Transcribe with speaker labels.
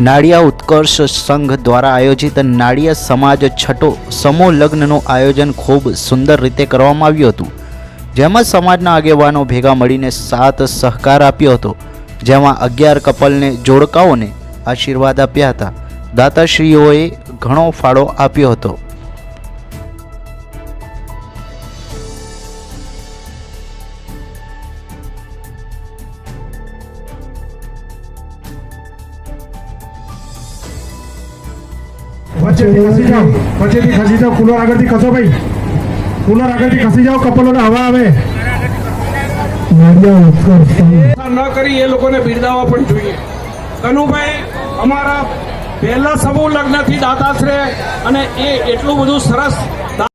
Speaker 1: નાળિયા ઉત્કર્ષ સંઘ દ્વારા આયોજિત નાળિયા સમાજ છઠ્ઠો સમૂહ લગ્નનું આયોજન ખૂબ સુંદર રીતે કરવામાં આવ્યું હતું. જેમાં સમાજના આગેવાનો ભેગા મળીને સાત સહકાર આપ્યો હતો. જેમાં અગિયાર કપલને જોડકાઓને આશીર્વાદ આપ્યા હતા. દાતાશ્રીઓએ ઘણો ફાળો આપ્યો હતો.
Speaker 2: ખસી જાઓ. વચ્ચેથી ખસી જાઓ. કુલર આગળથી ખસો ભાઈ. કુલર આગળથી ખસી જાઓ. કપલોને હવા આવે.
Speaker 3: ન કરી એ લોકોને બિરદાવવા પણ જોઈએ. કનુભાઈ અમારા પહેલા સમૂહ લગ્નથી દાતાશ્રે અને એ એટલું બધું સરસ